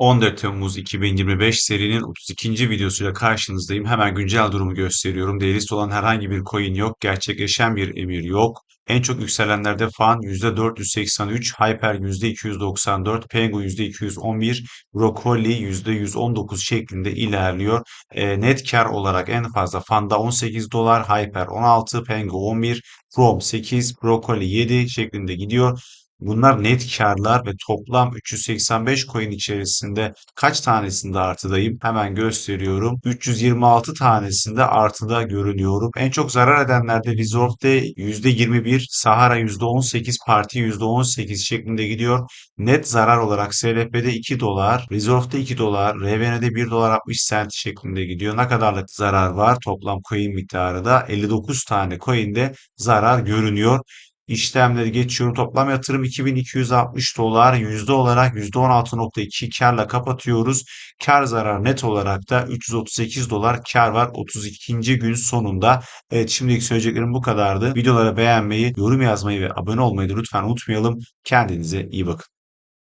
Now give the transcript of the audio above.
14 Temmuz 2025 serinin 32. videosuyla karşınızdayım. Hemen güncel durumu gösteriyorum. Delist olan herhangi bir coin yok. Gerçekleşen bir emir yok. En çok yükselenlerde Fan %483, Hyper %294, Pengu %211, Broccoli %119 şeklinde ilerliyor. E, net kar olarak en fazla Fan'da 18 dolar, Hyper 16, Pengu 11, Chrome 8, Broccoli 7 şeklinde gidiyor. Bunlar net karlar ve toplam 385 coin içerisinde kaç tanesinde artıdayım? Hemen gösteriyorum. 326 tanesinde artıda görünüyorum. En çok zarar edenlerde Resolve'de %21, Sahara %18, Parti %18 şeklinde gidiyor. Net zarar olarak SLP'de 2 dolar, Resolve'de 2 dolar, RVN'de 1 dolar 60 cent şeklinde gidiyor. Ne kadarlık zarar var? Toplam coin miktarı da 59 tane coin'de zarar görünüyor. İşlemleri geçiyorum. Toplam yatırım 2260 dolar. Yüzde olarak %16.2 karla kapatıyoruz. Kar zarar net olarak da 338 dolar kar var 32. gün sonunda. Evet şimdilik söyleyeceklerim bu kadardı. Videoları beğenmeyi, yorum yazmayı ve abone olmayı da lütfen unutmayalım. Kendinize iyi bakın.